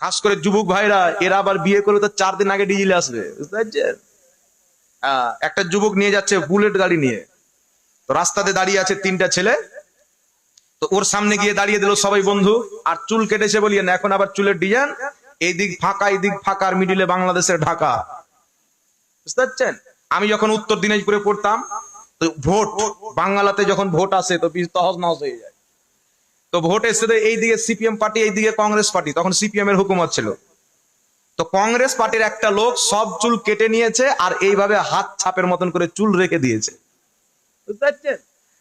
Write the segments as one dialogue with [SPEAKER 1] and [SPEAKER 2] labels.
[SPEAKER 1] খাস করে যুবক ভাইরা এরা আবার বিয়ে করলে তো চার দিন আগে ডিজিলে আসবে বুঝতে পারছেন? হ্যাঁ, একটা যুবক নিয়ে যাচ্ছে বুলেট গাড়ি নিয়ে তো রাস্তাতে দাঁড়িয়ে আছে তিনটা ছেলে তো ওর সামনে গিয়ে দাঁড়িয়ে দিল সবাই বন্ধু আর চুল কেটেছে বলিয়ে না এখন আবার চুলের ডিজাইন এই দিক ফাঁকা এই দিক ফাঁকা আর মিডিলে বাংলাদেশের ঢাকা। বুঝতে পারছেন? আমি যখন উত্তর দিনাজপুরে পড়তাম তো ভোট বাংলাতে যখন ভোট আসে তো বীজ তহস নহস হয়ে যায়। তো ভোট এসে তো এইদিকে সিপিএম পার্টি এইদিকে কংগ্রেস পার্টি তখন সিপিএম এর হুকুমত ছিল। তো কংগ্রেস পার্টির একটা লোক সব চুল কেটে নিয়েছে আর এইভাবে হাত ছাপের মতন করে চুল রেখে দিয়েছে। বুঝতে পারছেন?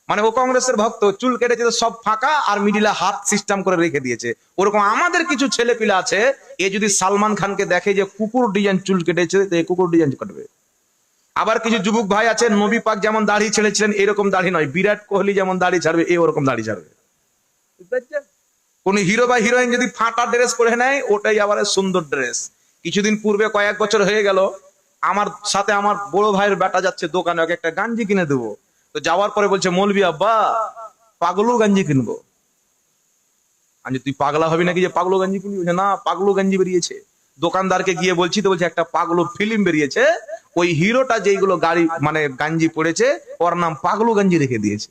[SPEAKER 1] মানে ও কংগ্রেসের ভক্ত চুল কেটেছে তো সব ফাঁকা আর মিডিলে হাত সিস্টেম করে রেখে দিয়েছে। ওরকম আমাদের কিছু ছেলে পিলা আছে এ যদি সালমান খানকে দেখে যে কুকুর ডিজাইন চুল কেটেছে তো কুকুর ডিজাইন কাটবে। আবার কিছু যুবক ভাই আছে নবী পাক যেমন দাড়ি ছেড়েছিলেন এরকম দাড়ি নয়। বিরাট কোহলি যেমন দাড়ি ছাড়বে এ ওরকম দাড়ি ছাড়বে? কোন হিরো বা হিরোইন যদি ফাটা ড্রেস পরে নেয়, ওটাই আবার সুন্দর ড্রেস কিছুদিন পূর্বে কয়েক বছর হয়ে গেল, আমার সাথে আমার বড় ভাইয়ের বেটা যাচ্ছে দোকানে, ওকে একটা গাঞ্জি কিনে দেবো। তো যাওয়ার পরে বলছে মৌলবি আব্বা পাগলু গাঞ্জি কিনবো। আমি তুই পাগলা হবি নাকি যে পাগলো গঞ্জি কিনবি? না পাগলো গঞ্জি বেরিয়েছে। দোকানদারকে গিয়ে বলছি, তো বলছে, একটা পাগলো ফিল্ম বেরিয়েছে। ওই হিরোটা যেইগুলো গাড়ি মানে গাঞ্জি পড়েছে, ওর নাম পাগলো গঞ্জি রেখে দিয়েছে।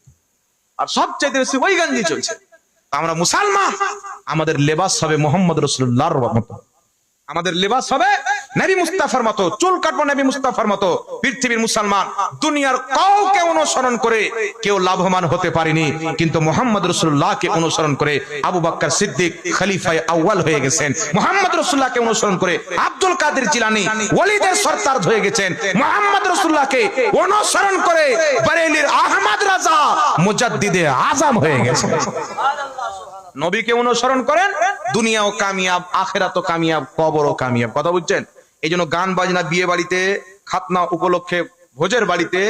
[SPEAKER 1] আর সবচাইতে বেশি ওই গাঞ্জি চলছে। আমরা মুসলমান। আমাদের লেবাস হবে মোহাম্মদ রসুল্লাহর মতো। আমাদের লেবাস হবে নবী মুস্তাফার মতো। চুল কাটবো নবী মুস্তাফার মতো। পৃথিবীর মুসলমান, দুনিয়ার কাউকে অনুসরণ করে কেউ লাভবান হতে পারেনি। কিন্তু মোহাম্মদ রসুল্লাহকে অনুসরণ করে আবু বাক্কার সিদ্দিক খলিফায় আউয়াল হয়ে গেছেন। মোহাম্মদ রসুল্লাহকে অনুসরণ করে আব্দুল কাদের জিলানি ওলিদের সরতার হয়ে গেছেন। মোহাম্মদ রসুল্লাহকে অনুসরণ করে বারেলির আহমদ রাজা মুজাদ্দিদে আজম হয়ে গেছেন। নবীকে অনুসরণ করেন, দুনিয়াও কামিয়াব, আখেরাতও কামিয়াব, কবরও কামিয়াব। কথা বুঝছেন? এই জন্য গান বাজনা বিয়ে বাড়িতে, খাতনা উপলক্ষে, ভোজের বাড়িতে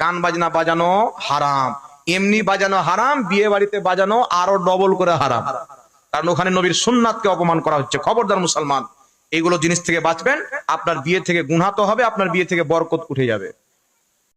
[SPEAKER 1] গান বাজনা বাজানো হারাম। এমনি বাজানো হারাম, বিয়ে বাড়িতে বাজানো আরও ডবল করে হারাম। কারণ ওখানে নবীর সুন্নাতকে অপমান করা হচ্ছে। খবরদার মুসলমান, এগুলো জিনিস থেকে বাঁচবেন। আপনার বিয়ে থেকে গুণাতো হবে, আপনার বিয়ে থেকে বরকত উঠে যাবে।